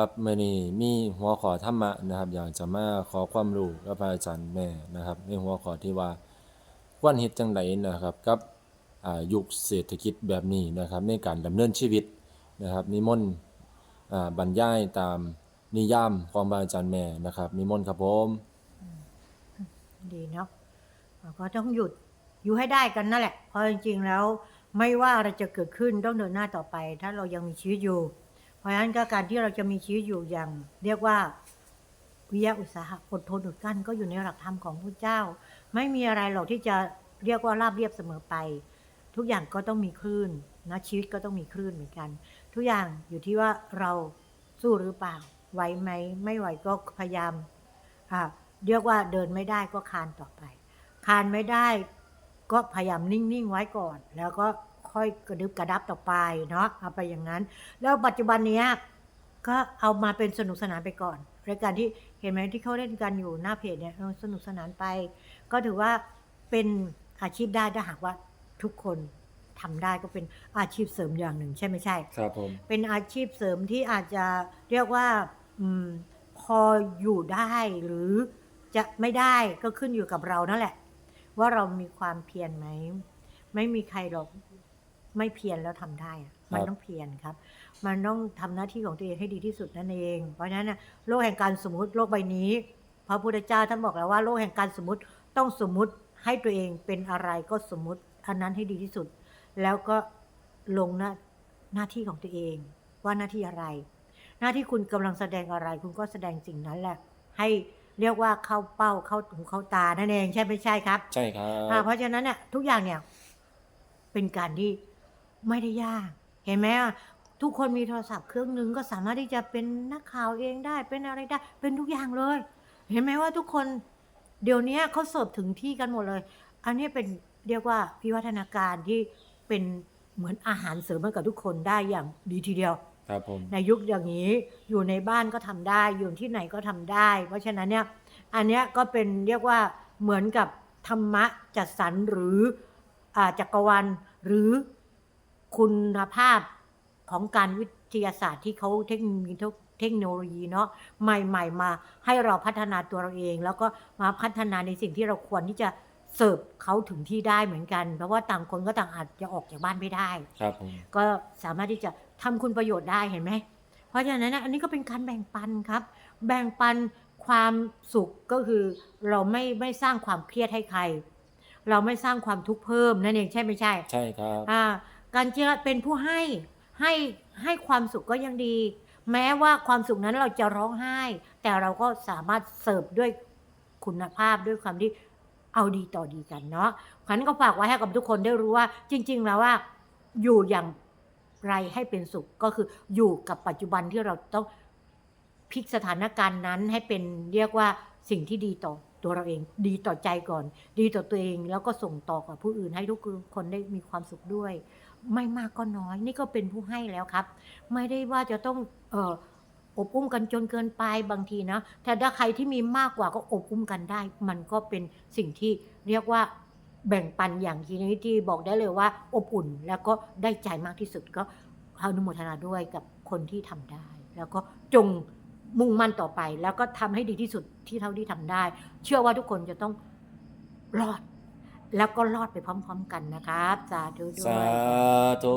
ครับมื่อนี้มีหัวข้อธรรมะนะครับ อยากจะมาขอความรู้กับพระอาจารย์แม่นะครับในหัวข้อที่ว่าควรเฮ็ดจังไดนะครับ กับอ่ายุคเศรษฐกิจแบบนี้นะครับ ในการดำเนินชีวิตนะครับ นิมนต์อ่าบรรยายตามนิยามของพระอาจารย์แม่นะครับ นิมนต์ครับผมดีเนาะก็ต้องหยุดอยู่ให้ได้กันนั่นแหละเพราะจริงๆแล้วไม่ว่าอะไรจะเกิดขึ้นต้องเดินหน้าต่อไป ถ้าเรายังมีชีวิตอยู่ ราะฉะนั้นก็การที่เราจะมีชีวิตอยู่อย่าง เรียกว่าวิยาอุตสาหะอดทนอดกลั้นก็อยู่ในหลักธรรมของพระเจ้า ไม่มีอะไรหรอกที่จะเรียกว่าราบเรียบเสมอไป ทุกอย่างก็ต้องมีคลื่นนะชีวิตก็ต้องมีคลื่นเหมือนกัน ทุกอย่างอยู่ที่ว่าเราสู้หรือเปล่าไหวไหมไม่ไหวก็พยายามเรียกว่าเดินไม่ได้ก็คานต่อไป คานไม่ได้ก็พยายามนิ่ง ๆ ไว้ก่อน แล้วก็ ค่อยกระดึบกระดับต่อไปเนาะเอาไปอย่างนั้น แล้วปัจจุบันเนี้ยก็เอามาเป็นสนุกสนานไปก่อนรายการที่เห็นไหมที่เขาเล่นกันอยู่หน้าเพจเนี่ยเออสนุกสนานไป ก็ถือว่าเป็นอาชีพได้ถ้าหากว่าทุกคนทำได้ก็เป็นอาชีพเสริมอย่างหนึ่ง ใช่ไม่ใช่ ครับผมเป็นอาชีพเสริมที่อาจจะเรียกว่าอมพออยู่ได้หรือจะไม่ได้ก็ขึ้นอยู่กับเรานั่นแหละ ว่าเรามีความเพียรไหม ไม่มีใครหรอก ไม่เพียรแล้วทำได้อะมันต้องเพียรครับ มันต้องทำหน้าที่ของตัวเองให้ดีที่สุดนั่นเอง เพราะฉะนั้นน่ะโลกแห่งการสมมติโลกใบนี้ พระพุทธเจ้าท่านบอกแล้วว่าโลกแห่งการสมมติต้องสมมุติให้ตัวเองเป็นอะไรก็สมมุติอันนั้นให้ดีที่สุด แล้วก็ลงหน้าหน้าที่ของตัวเอง ว่าหน้าที่อะไร หน้าที่คุณกำลังแสดงอะไร คุณก็แสดงสิ่งนั้นแหละ ให้เรียกว่าเข้าเป้าเข้าหูเข้าตานั่นเองใช่ไม่ใช่ครับ ใช่ครัอ่าบเพราะฉะนั้นเนี่ยทุกอย่างเนี่ยเป็นการที่ ไม่ได้ยาก เห็นไหมอะทุกคนมีโทรศัพท์เครื่องหนึ่งก็สามารถที่จะเป็นนักข่าวเองได้เป็นอะไรได้ เป็นทุกอย่างเลย เห็นไหมว่าทุกคนเดี๋ยวนี้เขาเสิร์ฟถึงที่กันหมดเลย อันนี้เป็นเรียกว่าพิวัฒนาการที่เป็นเหมือนอาหารเสริมให้กับทุกคนได้อย่างดีทีเดียวครับผมในยุคอย่างนี้อยู่ในบ้านก็ทำได้ อยู่ที่ไหนก็ทำได้ เพราะฉะนั้นเนี่ยอันเนี้ยก็เป็นเรียกว่าเหมือนกับธรรมะจัดสรรหรืออาจักรวาลหรือ คุณภาพของการวิทยาศาสตร์ที่เขาเทคโนโลยีเทคโนโลยีเนาะใหม่ ๆ มาให้เราพัฒนาตัวเราเอง แล้วก็มาพัฒนาในสิ่งที่เราควรที่จะเสิร์ฟเขาถึงที่ได้เหมือนกัน เพราะว่าต่างคนก็ต่างอาจจะออกจากบ้านไม่ได้ ครับผมก็สามารถที่จะทำคุณประโยชน์ได้เห็นไหม เพราะฉะนั้นนะอันนี้ก็เป็นการแบ่งปันครับ แบ่งปันความสุขก็คือเราไม่ไม่สร้างความเครียดให้ใคร เราไม่สร้างความทุกข์เพิ่มนั่นเองใช่ไม่ใช่ ใช่ครับอ่า การเจอเป็นผู้ให้ให้ให้ความสุขก็ยังดี แม้ว่าความสุขนั้นเราจะร้องไห้ แต่เราก็สามารถเสิร์ฟด้วยคุณภาพด้วยความที่เอาดีต่อดีกันเนาะขันก็ฝากไว้ให้กับทุกคนได้รู้ว่า จริง ๆ แล้วว่าอยู่อย่างไรให้เป็นสุขก็คืออยู่กับปัจจุบันที่เราต้องพลิกสถานการณ์นั้นให้เป็นเรียกว่าสิ่งที่ดีต่อตัวเราเอง ดีต่อใจก่อน ดีต่อตัวเองแล้วก็ส่งต่อกับผู้อื่นให้ทุกคนได้มีความสุขด้วย ไม่มากก็น้อย นี่ก็เป็นผู้ให้แล้วครับ ไม่ได้ว่าจะต้องเอออบอุ้มกันจนเกินไปบางทีนะแต่ถ้าใครที่มีมากกว่าก็อบอุ้มกันได้ มันก็เป็นสิ่งที่เรียกว่าแบ่งปันอย่างทีนี้ที่บอกได้เลยว่าอบอุ่นแล้วก็ได้ใจมากที่สุดก็อนุโมทนาด้วยกับคนที่ทำได้ แล้วก็จงมุ่งมั่นต่อไป แล้วก็ทำให้ดีที่สุดที่เท่าที่ทำได้ เชื่อว่าทุกคนจะต้องรอด แล้วก็รอดไปพร้อม ๆ กันนะครับ สาธุด้สาธุ